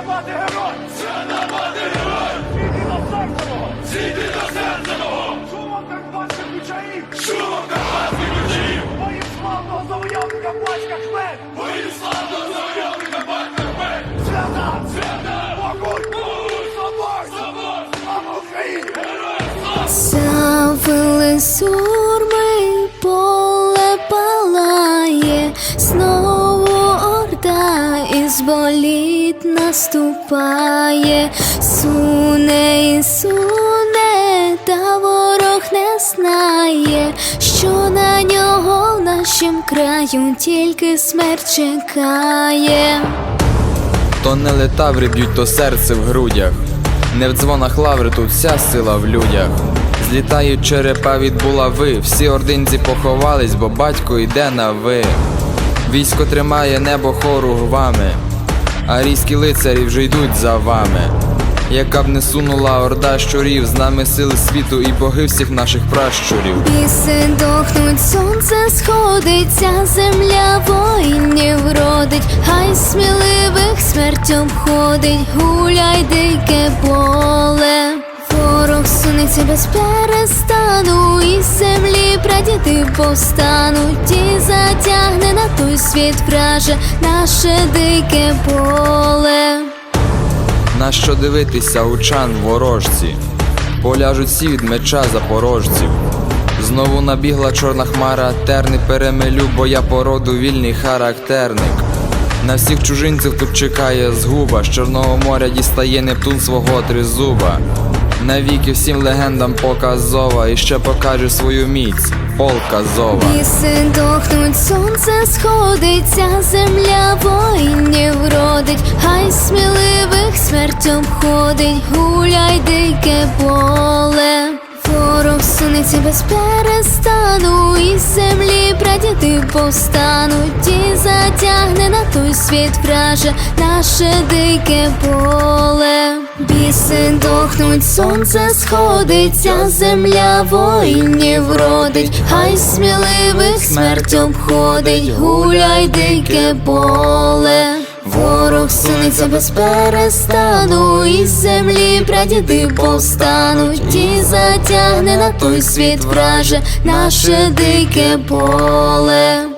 мати герой! Свята мати герой! Зійди до серця мого! Зійди до серця мого! Шумом карпатських ключаїв! Шумом карпатських ключаїв! Моїм славного завойовника батька Хмель! Моїм славного завойовника батька Хмель! Свята! Свята! Могуть! Могуть! Собор! Собор! Слава Україні! Героям слава! Завили сурми, поле палає, знову орда із боліт наступає, суне і суне, та ворог не знає, що на нього в нашім краю тільки смерть чекає. То не летаври б'ють, то серце в грудях. Не в дзвонах лаври, тут вся сила в людях. Злітають черепа від булави, всі ординці поховались, бо батько йде на ви. Військо тримає небо хоругвами, а різкі лицарі вже йдуть за вами. Яка б не сунула орда щурів, з нами сили світу і боги всіх наших пращурів. Біси дохнуть, сонце сходиться, земля воїнів родить, хай сміливих смерть обходить, гуляй дике поле. Ворог сунеться без перестану, прадіди повстануть, і затягне на той світ враже наше дике поле. Нащо дивитися учан ворожці? Поляжуть всі від меча запорожців. Знову набігла чорна хмара, терни перемелю, бо я породу вільний характерник. На всіх чужинців тут чекає згуба, з Чорного моря дістає Нептун свого тризуба. Навіки всім легендам показова, і ще покаже свою міць, полка зова. Біси дохнуть, сонце сходиться, земля воїнів родить, хай сміливих смерть обходить, гуляй дике поле. Ворог сунеться без перестану, і землі прадіди повстануть, і затягне на той світ враже наше дике поле. Біси сонце сходиться, земля воїнів родить, хай сміливих смерть обходить, гуляй дике поле. Ворог сунеться без перестану, і землі прадіди повстануть, і затягне на той світ враже наше дике поле.